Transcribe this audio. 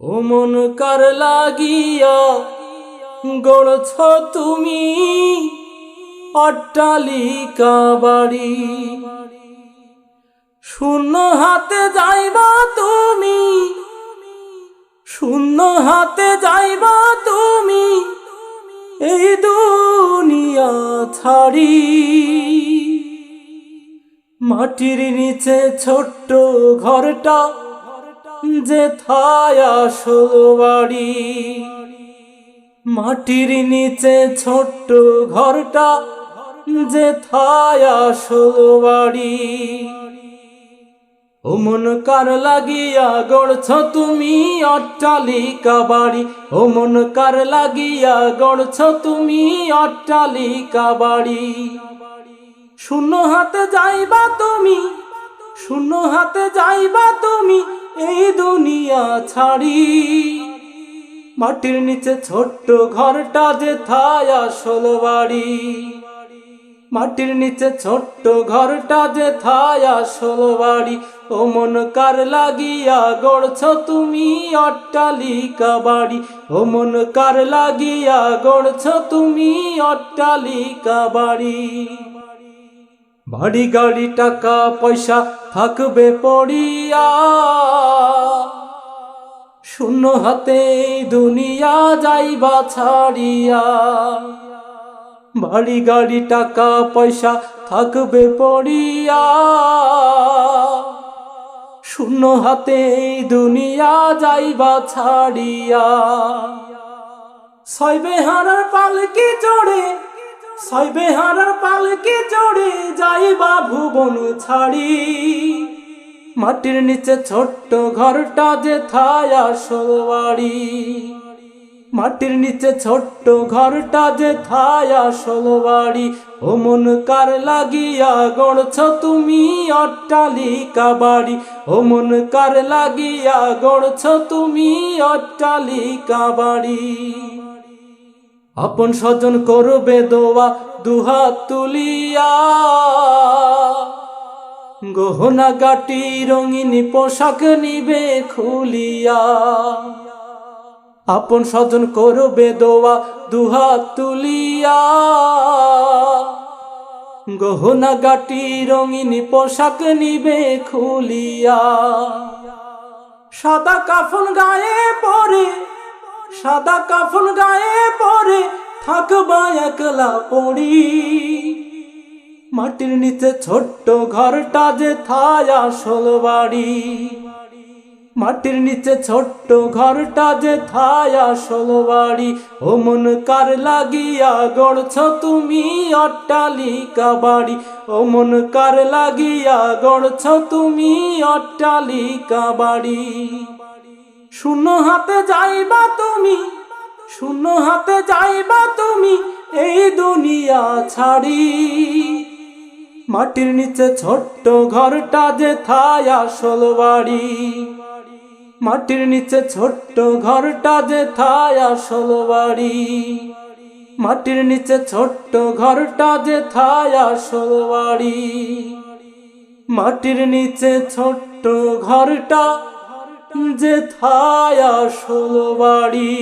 ও মন কার লাগিয়া গড়ছ তুমি অট্টালিকা বাড়ি। শূন্য হাতে যাইবা তুমি, শূন্য হাতে যাইবা তুমি, এই দুনিয়া ছাড়ি। মাটির নিচে ছোট্ট ঘরটা যে থায়া বাড়ি, মাটির নিচে ছোট্ট ঘরটা, যে থায়া বাড়ি। ও মন কার লাগিয়া গড়ছ তুমি অট্টালিকা বাড়ি, ও মন কার লাগিয়া গড়ছ তুমি অট্টালিকা বাড়ি। শূন্য হাতে যাইবা তুমি শূন্য হাতে যাইবা তুমি এই দুনিয়া ছাড়ি। মাটির নিচে ছোট্ট ঘরটা যে থায় আসল বাড়ি। মাটির নিচে ছোট্ট ঘরটা যে থায় আসল বাড়ি। ও মন কার লাগিয়া গড়ছ তুমি অট্টালিকা বাড়ি। ও মন কার লাগিয়া গড়ছ তুমি অট্টালিকা বাড়ি। বাড়ি গাড়ি, টাকা, পয়সা থাকবে পড়িয়া। শূন্য হাতে দুনিয়া যাইবা ছাড়িয়া। বাড়ি গাড়ি, টাকা, পয়সা থাকবে পড়িয়া। শূন্য হাতে দুনিয়া যাইবা ছাড়িয়া। সইবে হারার পালকি চড়ে পালকি চড়ে ছাড়ি। মাটির নিচে ছোট্ট ঘরটা যে থায় আসল বাড়ি। মাটির নিচে ছোট্ট ঘরটা যে থায় আসল বাড়ি। ও মন কার লাগিয়া গড়ছ তুমি অট্টালিকা বাড়ি। ও মন কার লাগিয়া গড়ছ তুমি অট্টালিকা বাড়ি। আপন স্বজন করবে দোয়া, দুহাত তুলিয়া। গহনা, গাটি, রঙিন পোশাক নিবে খুলিয়া। আপন স্বজন করবে দোয়া, দুহাত তুলিয়া। গহনা, গাটি, রঙিন পোশাক নিবে খুলিয়া। সাদা কাফন গায়ে পরে, সাদা কাফন গায়ে পরে থাকবা একলা পড়ি। মাটির নিচে ছোট্ট ঘরটা যে থায় আসল বাড়ি। মাটির নিচে ছোট্ট ঘরটা যে থায় আসল বাড়ি। ও মন কার লাগিয়া গড়ছ তুমি অট্টালিকা বাড়ি। ও মন কার লাগিয়া গড়ছ তুমি অট্টালিকা বাড়ি। শূন্য হাতে যাইবা তুমি শূন্য হাতে যাইবা তুমি এই দুনিয়া ছাড়ি। মাটির নিচে ছোট্ট ঘরটা যে থায় আসল বাড়ি। মাটির নিচে ছোট্ট ঘরটা যে থায় আসল বাড়ি। মাটির নিচে ছোট্ট ঘরটা যে থায় আসল বাড়ি। মাটির নিচে ছোট্ট ঘরটা যে থায় আসল বাড়ি।